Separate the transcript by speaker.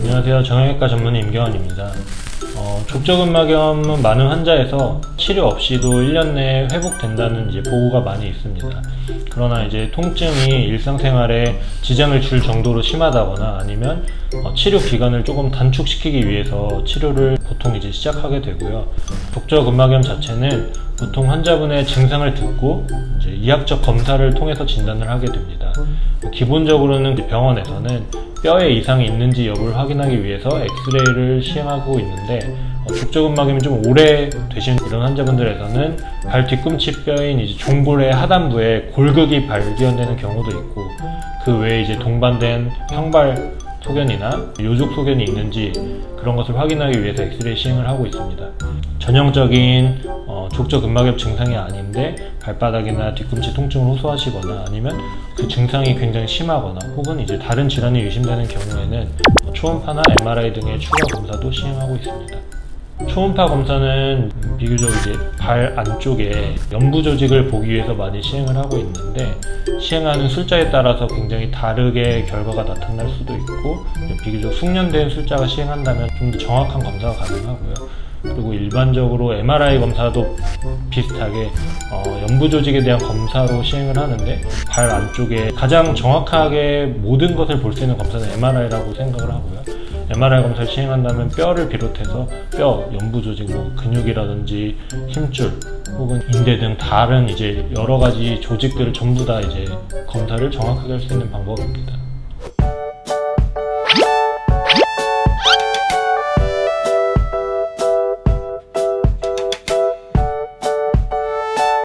Speaker 1: 안녕하세요. 정형외과 전문의 임경환입니다. 어, 족저근막염은 많은 환자에서 치료 없이도 1년 내에 회복된다는 이제 보고가 많이 있습니다. 그러나 이제 통증이 일상생활에 지장을 줄 정도로 심하다거나 아니면 어, 치료 기간을 조금 단축시키기 위해서 치료를 보통 이제 시작하게 되고요. 족저근막염 자체는 보통 환자분의 증상을 듣고 이제 이학적 검사를 통해서 진단을 하게 됩니다. 기본적으로는 병원에서는 뼈에 이상이 있는지 여부를 확인하기 위해서 엑스레이를 시행하고 있는데 어, 족저근막염이 좀 오래 되신 이런 환자분들에서는 발 뒤꿈치 뼈인 이제 종골의 하단부에 골극이 발견되는 경우도 있고 그 외에 이제 동반된 평발 소견이나 요족 소견이 있는지 그런 것을 확인하기 위해서 엑스레이 시행을 하고 있습니다. 전형적인 어, 족저근막염 증상이 아닌데 발바닥이나 뒤꿈치 통증을 호소하시거나 아니면 그 증상이 굉장히 심하거나 혹은 이제 다른 질환이 의심되는 경우에는 어, 초음파나 MRI 등의 추가 검사도 시행하고 있습니다. 초음파 검사는 비교적 이제 발 안쪽에 연부 조직을 보기 위해서 많이 시행을 하고 있는데 시행하는 술자에 따라서 굉장히 다르게 결과가 나타날 수도 있고 비교적 숙련된 술자가 시행한다면 좀 더 정확한 검사가 가능하고요. 그리고 일반적으로 MRI 검사도 비슷하게 어, 연부 조직에 대한 검사로 시행을 하는데 발 안쪽에 가장 정확하게 모든 것을 볼 수 있는 검사는 MRI라고 생각을 하고요. MRI 검사를 시행한다면 뼈를 비롯해서 뼈, 연부 조직, 뭐 근육이라든지 힘줄 혹은 인대 등 다른 이제 여러 가지 조직들을 전부 다 이제 검사를 정확하게 할 수 있는 방법입니다.